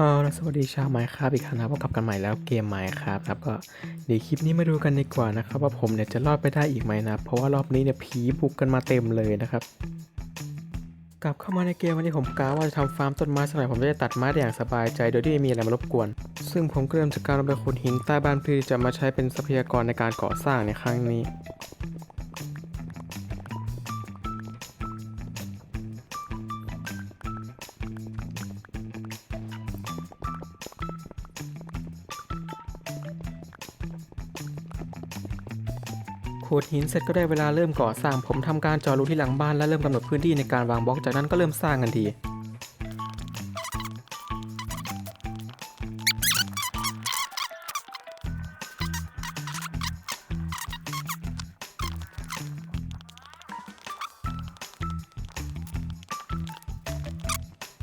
เอาละสวัสดีชาวไมค์ครับอีกครั้งนะครับกันใหม่แล้วเกมไมค์ครับครับก็เดี๋ยวคลิปนี้มาดูกันดีกว่านะครับว่าผมเนี่ยจะรอดไปได้อีกไหมนะ เพราะว่ารอบนี้เนี่ยผีบุกกันมาเต็มเลยนะครับ กลับเข้ามาในเกมวันนี้ผมกะว่าจะทำฟาร์มต้นไม้สักหน่อยผมจะได้ตัดไม้ได้อย่างสบายใจโดยที่ไม่มีอะไรมารบกวน ซึ่งผมก็เริ่มจากการลงไปขุดหินใต้บ้านเพื่อจะมาใช้เป็นทรัพยากรในการก่อสร้างในครั้งนี้ ขุดหินเสร็จก็ได้เวลาเริ่มก่อสร้าง ผมทำการจาะรูที่หลังบ้านและเริ่มกำหนดพื้นที่ในการวางบล็อกจากนั้นก็เริ่มสร้างกันที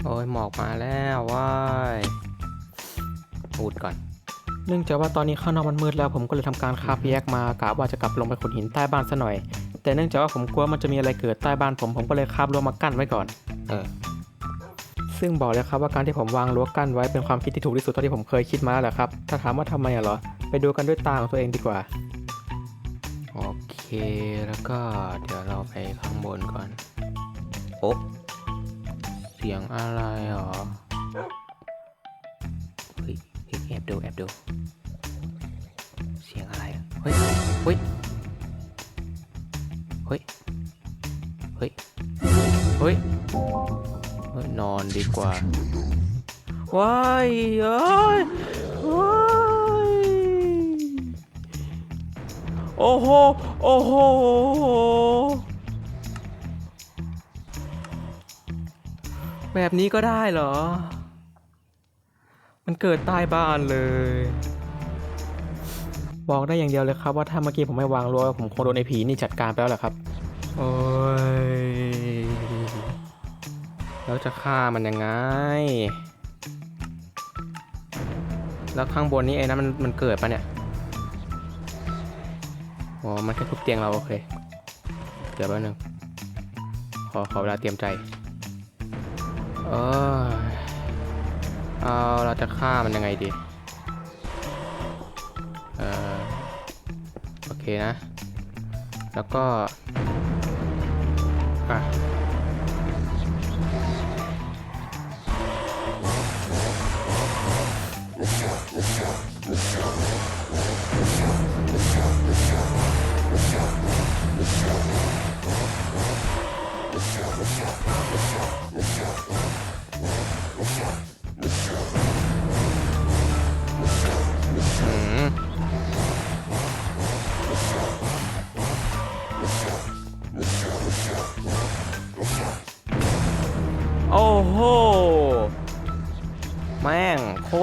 โอ้ยหมอกมาแล้วว้ายพูดก่อน เนื่องจากว่าตอนนี้ข้างนอกมันมืดแล้วผมก็เลยทำการคาบแยกมากะว่าจะกลับลงไปขุดหินใต้บ้านซะหน่อย แต่เนื่องจากว่าผมกลัวมันจะมีอะไรเกิดใต้บ้านผมผมก็เลยคาบรั้วมากั้นไว้ก่อน เออ ซึ่งบอกเลยครับว่าการที่ผมวางรั้วกั้นไว้เป็นความคิดที่ถูกที่สุดเท่าที่ผมเคยคิดมาแล้วแหละครับ ถ้าถามว่าทำไมอะเหรอ ไปดูกันด้วยตาของตัวเองดีกว่า โอเค แล้วก็เดี๋ยวเราไปข้างบนก่อนโอ๊ะเสียงอะไรหรอเฮ้ยเฮ้ย แอบดูแอบดู เสียงอะไรอะเฮ้ยเฮ้ยเฮ้ยเฮ้ยเฮ้ยเฮ้ยนอนดีกว่าว้ายเอ้ยว้ายโอ้โหโอ้โหแบบนี้ก็ได้เหรอ มันเกิดใต้บ้านเลย บอกได้อย่างเดียวเลยครับ ว่าถ้าเมื่อกี้ผมไม่วางรั้วผมคงโดนไอ้ผีนี่จัดการไปแล้วแหละครับ โอ้ย แล้วจะฆ่ามันยังไง แล้วข้างบนนี้ไอ้นั้นมันมันเกิดปะเนี่ยอ๋อมันแค่ทุบเตียงเราโอเค เดี๋ยวแป๊บนึง ขอขอเวลาเตรียมใจ เออ เอาเราจะฆ่ามันยังไงดี เออโอเคนะ แล้วก็ อะ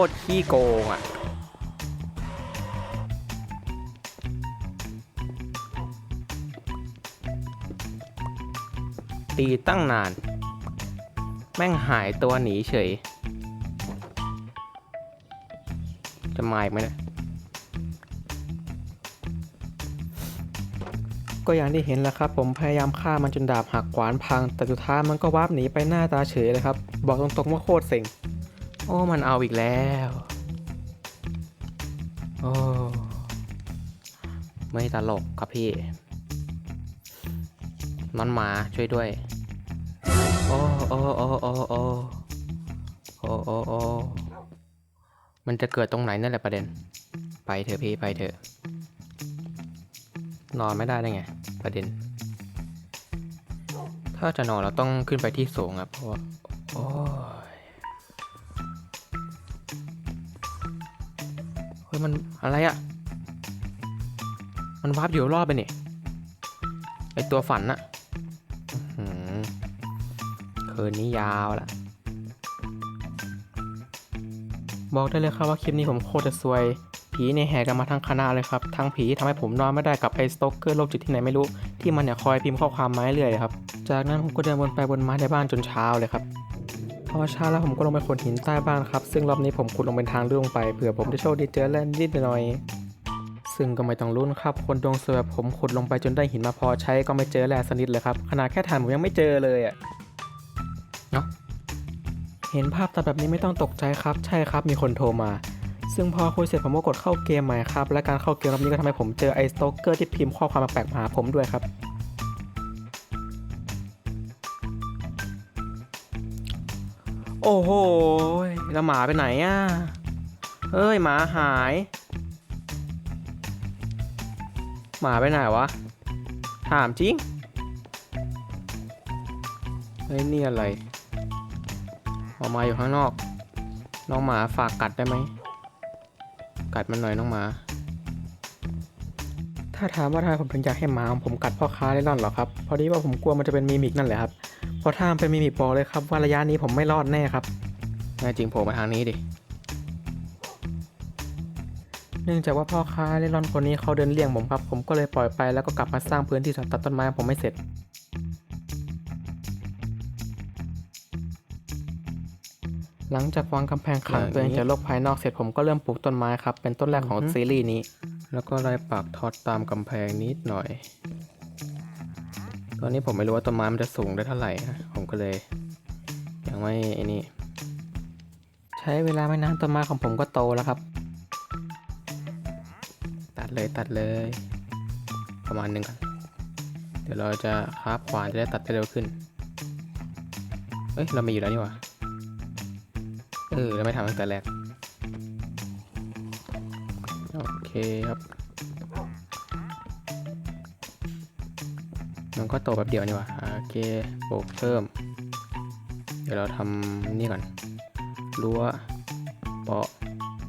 ตรขี้โกงอะ ตีตั้งนาน แม่งหายตัวหนีเฉย จะมาอีกไหมเนี่ยก็อย่างที่เห็นแหล้วครับ ผมพยายามฆ่ามันจนดาบหักขวานพัง แต่สุดท้ายมันก็วาร์ปหนีไปหน้าตาเฉยเลยครับ บอกตรงๆว่าโคตรเซ็ง โอ้มันเอาอีกแล้ว โอ้ไม่ตลกครับพี่นอนหมาช่วยด้วย โอ้โอ้โอ้โอ้โอ้โอ้โอ้โอ้มันจะเกิดตรงไหนนั่นแหละประเด็น ไปเถอะพี่ไปเถอะ นอนไม่ได้ได้ไง ประเด็น ถ้าจะนอนเราต้องขึ้นไปที่สูงครับเพราะว่าโอ้ ฮ้ยมันอะไรอะมันวาร์ปอยู่รอบไปนี่ไอตัวฝันอะอคืนนี้ยาวละบอกได้เลยครับว่าคลิปนี้ผมโคตรจะซวย ผีเนี่ยแห่กันมาทั้งคณะเลยครับ ทั้งผีที่ทำให้ผมนอนไม่ได้กับไอ้สโตกเกอร์โรคจิตที่ไหนไม่รู้ ที่มันเนี่ยคอยพิมพ์ข้อความมาเรื่อยครับ จากนั้นผมก็เดินวนไปวนมาในบ้านจนเช้าเลยครับ พอเช้าแล้วผมก็ลงไปขุดหินใต้บ้านครับ ซึ่งรอบนี้ผมขุดลงเป็นทางเลื่อนลงไปเผื่อผมจะโชคดีเจอแล่นนิดหน่อย ซึ่งก็ไม่ต้องลุ้นครับ คนดวงสวยแบบผมขุดลงไปจนได้หินมาพอใช้ก็ไม่เจอแร่สกนิดเลยครับ ขนาดแค่ฐานผมยังไม่เจอเลยอะเนาะเห็นภาพตัดแบบนี้ไม่ต้องตกใจครับ ใช่ครับมีคนโทรมา ซึ่งพอคุยเสร็จผมก็กดเข้าเกมใหม่ครับ และการเข้าเกมรอบนี้ก็ทำให้ผมเจอไอ้สโตเกอร์ที่พิมพ์ข้อความมาแปลกมาหาผมด้วยครับ โอ้โห แล้วหมาไปไหนอะเฮ้ย หมาหาย หมาไปไหนวะ ถามจริง เฮ้ย นี่อะไรออกมาอยู่ข้างนอก น้องหมาฝากกัดได้ไหม กัดมันหน่อยน้องหมา ถ้าถามว่าทำไมผมถึงอยากให้หมาของผมกัดพ่อค้าเล่ร่อนเหรอครับ พอดีว่าผมกลัวมันจะเป็นมีมิกนั่นแหละครับ พราะถ้ามันเป็นมีมิกบอกเลยครับว่าระยะนี้ผมไม่รอดแน่ครับแน่จริงโผล่มาทางนี้ดิ เนื่องจากว่าพ่อค้าเล่ร่อนคนนี้เขาเดินเลี่ยงผมครับ ผมก็เลยปล่อยไปแล้วก็กลับมาสร้างพื้นที่สำหรับตัดต้นไม้ของผมไม่เสร็จ หลังจากวางกำแพงขังตัวเองจากโลกภายนอกเสร็จผมก็เริ่มปลูกต้นไม้ครับ เป็นต้นแรกของซีรีส์นี้ แล้วก็ไล่ปักท็อตตามกำแพงนิดหน่อย ตอนนี้ผมไม่รู้ว่าต้นไม้มันจะสูงได้เท่าไหร่นะผมก็เลย ยังไม่ไอ้นี่ ใช้เวลาไม่นานต้นไม้ของผมก็โตแล้วครับ ตัดเลยตัดเลย ประมาณหนึงก่อนเดี๋ยวเราจะคาบขวานจะได้ตัดได้เร็วขึ้นเอ้ย เรามีอยู่แล้วนี่หว่า เออ เราไม่ทำตั้งแต่แรก โอเคครับ ก็โตแป๊บเดียวนี่หว่าโอเคปลูกเพิ่ม เดี๋ยวเราทำนี่ก่อนรั้วเปาะ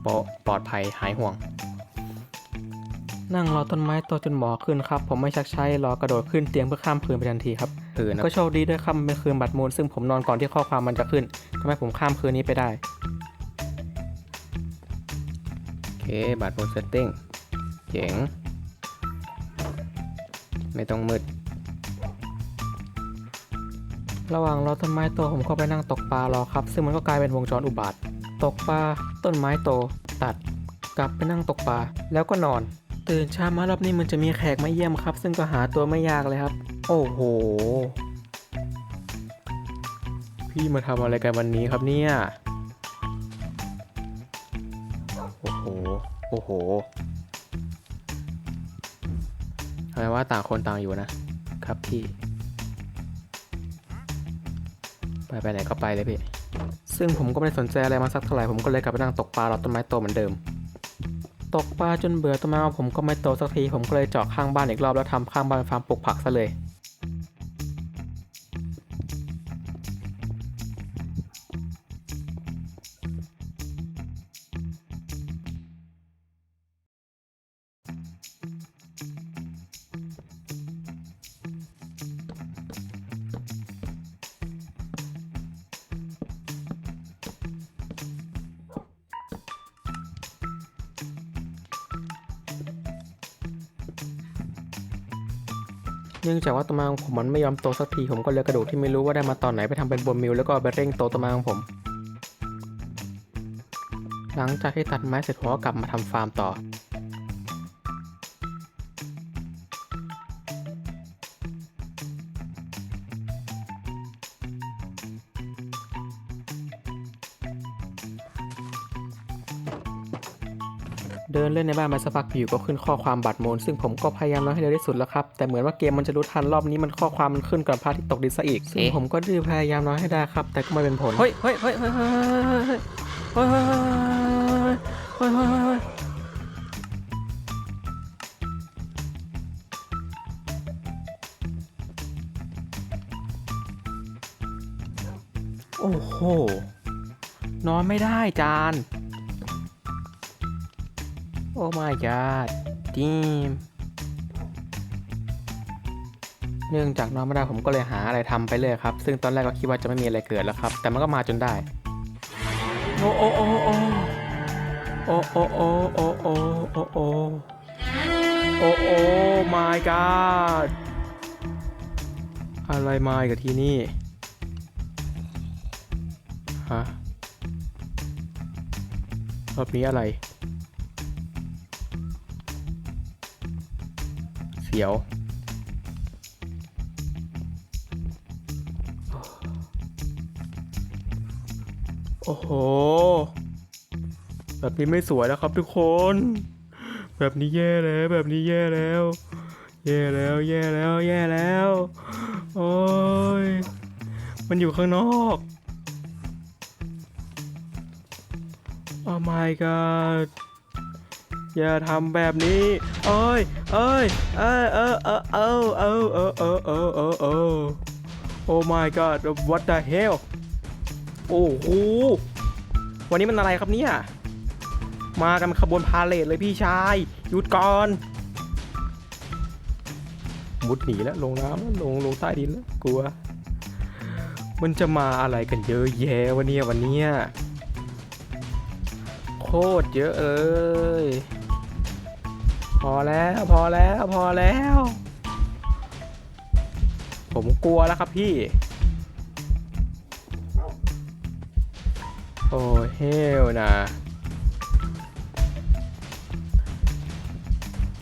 เปาะปลอดภัยหายห่วง นั่งรอต้นไม้โตจนหมอขึ้นครับ ผมไม่ชักใช้รอกระโดดขึ้นเตียงเพื่อข้ามคืนไปทันทีครับคืนก็โชคดีด้วยครับมันเป็นคืนบัตรมูลซึ่งผมนอนก่อนที่ข้อความมันจะขึ้นทำให้ผมข้ามคืนนี้ไปได้โอเคบัตรมูลเซตติ้งเจ๋งไม่ต้องมืด ระหว่างรอต้นไม้โตผมก็ไปนั่งตกปลารอครับ ซึ่งมันก็กลายเป็นวงจรอุบาท ตกปลาต้นไม้โต ตัด กลับไปนั่งตกปลาแล้วก็นอน ตื่นเช้ามารอบนี้มันจะมีแขกมาเยี่ยมครับ ซึ่งก็หาตัวไม่ยากเลยครับ โอ้โห พี่มาทำอะไรกันวันนี้ครับเนี่ยโอ้โหโอ้โหทำไมว่าต่างคนต่างอยู่นะครับพี่ ไปไปไหนก็ไปเลยพี่ ซึ่งผมก็ไม่ได้สนใจอะไรมาสักเท่าไหร่ผมก็เลยกลับไปนั่งตกปลารอต้นไม้โตเหมือนเดิม ตกปลาจนเบื่อต้นไม้ผมก็ไม่โตสักทีผมก็เลยเจาะข้างบ้านอีกรอบแล้วทำข้างบ้านเป็นฟาร์มปลูกผักซะเลย เนื่องจากว่าตัวม้ของผมมันไม่ยอมโตสักทีผมก็เลยกระดูกที่ไม่รู้ว่าได้มาตอนไหนไปทำเป็นบนมิลแล้วก็เอาไปเร่งโตตัวม้ของผม หลังจากที่ตัดไม้เสร็จผมก็กลับมาทำฟาร์มต่อ เดินเล่นในบ้านมาสักพักอยู่ก็ขึ้นข้อความบัตรโมนซึ่งผมก็พยายามน้อยให้เร็วที่สุดแล้วครับแต่เหมือนว่าเกมมันจะรู้ทันรอบนี้มันข้อความมันขึ้นก่อนพระอาทิตย์ตกดินซะอีกซึ่งผมก็ดื้อพยายามน้อยให้ได้ครับแต่ก็ไม่เป็นผลเฮ้ยเฮ้ยเฮ้ยเฮ้ยเฮ้ยเฮ้ยเฮ้ยเฮ้ยเฮ้ยเฮ้ยเฮ้ยเฮ้ยโอ้โหนอนไม่ได้จาน โอ้ my god ทีมเนื่องจากนอนไม่ได้ผมก็เลยหาอะไรทำไปเลยครับ ซึ่งตอนแรกก็คิดว่าจะไม่มีอะไรเกิดแล้วครับ แต่มันก็มาจนได้ โอ้โอ้โอ้โอ้โอ้โอ้โอ้โอ้โอ้โอ้โอ้โอ้โอ้ my god อะไรมาอีกับที่นี่ ฮะรอบนี้อะไร เสียว โอ้โห แบบนี้ไม่สวยแล้วครับทุกคน แบบนี้แย่แล้วแบบนี้แย่แล้ว แย่แล้วแย่แล้วแย่แล้ว โอ้ย มันอยู่ข้างนอกโอ้ my god อย่าทำแบบนี้เอ้ยเอ้ยเอ้ยเออเออเออเออเออเออเออเออเออ Oh my god what the hell โอ้โหวันนี้มันอะไรครับเนี่ย มากันขบวนพาเลทเลยพี่ชาย หยุดก่อนมุดหนีแล้วลงน้ำแล้วลงลงใต้ดินแล้วกลัว มันจะมาอะไรกันเยอะแยะวันนี้วันเนี้ยโคตรเยอะเลย พอแล้วพอแล้วพอแล้ว ผมกลัวแล้วครับพี่ โอ้เฮลนะ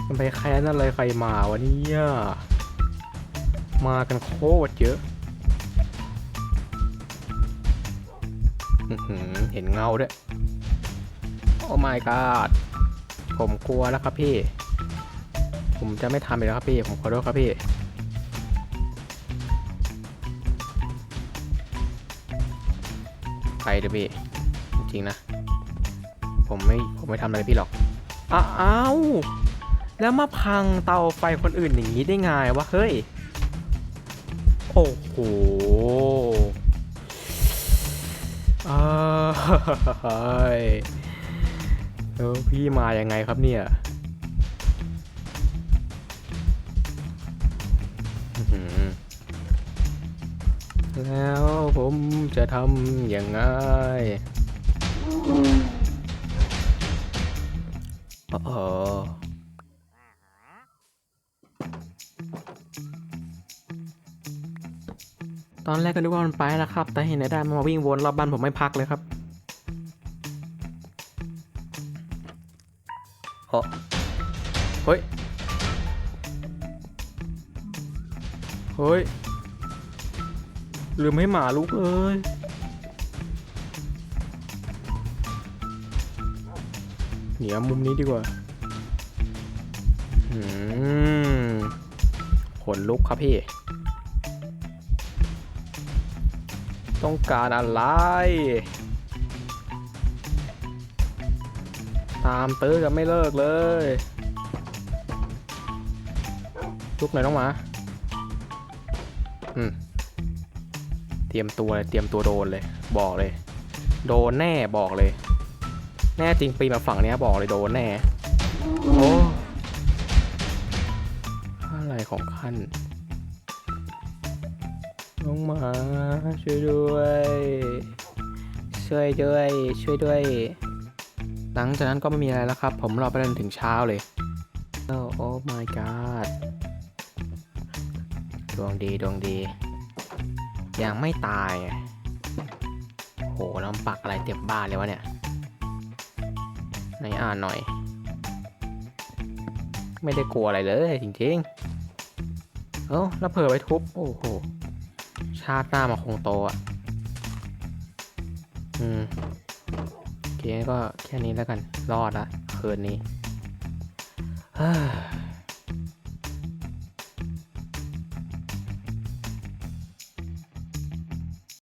มันไปแค้นอะไรใครมาวะเนี่ยมากันโคตรเยอะ เห็นเงาด้วย โอ้ my god ผมกลัวแล้วครับพี่ ผมจะไม่ทำอีกแล้วครับพี่ ผมขอโทษครับพี่ ไปเดี๋ยวพี่ จริงๆนะ ผมไม่ ผมไม่ทำอะไรพี่หรอก อ้าว แล้วมาพังเตาไฟคนอื่นอย่างนี้ได้ไงวะ เฮ้ย โอ้โหเอ้ยเออพี่มายังไงครับเนี่ย แล้วผมจะทำยังไงเออตอนแรกก็นึกว่ามันไปแล้วครับ แต่เห็นไอ้ได้มันมาวิ่งวนรอบบ้านผมไม่พักเลยครับโอ้เฮ้ย ฮ้ย ลืมให้หมาลุกเลย เหนียมุมนี้ดีกว่าอืมขนลุกครับพี่ ต้องการอะไร ตามตื้อกันไม่เลิกเลยลุกหน่อยน้องหมา เตรียมตัวเลยเตรียมตัวโดนเลยบอกเลย โดนแน่บอกเลย แน่จริงปีมาฝั่งเนี้ยบอกเลยโดนแน่โอ้อะไรของขั้นน้องหมาช่วยด้วยช่วยด้วยช่วยด้วย หลังจากนั้นก็ไม่มีอะไรแล้วครับ ผมรอไปจนถึงเช้าเลยโอ้โอ้ my god ดวงดีดวงดี ยังไม่ตาย โหน้ำปักอะไรเต็มบ้านเลยวะเนี่ยไหนอ่านหน่อย ไม่ได้กลัวอะไรเลยจริงๆ เอ้าแล้วเผลอไปทุบ โอ้โห ชาติหน้ามาคงโตอะ อืมโอเคก็แค่นี้แล้วกัน รอดละคืนนี้เฮ้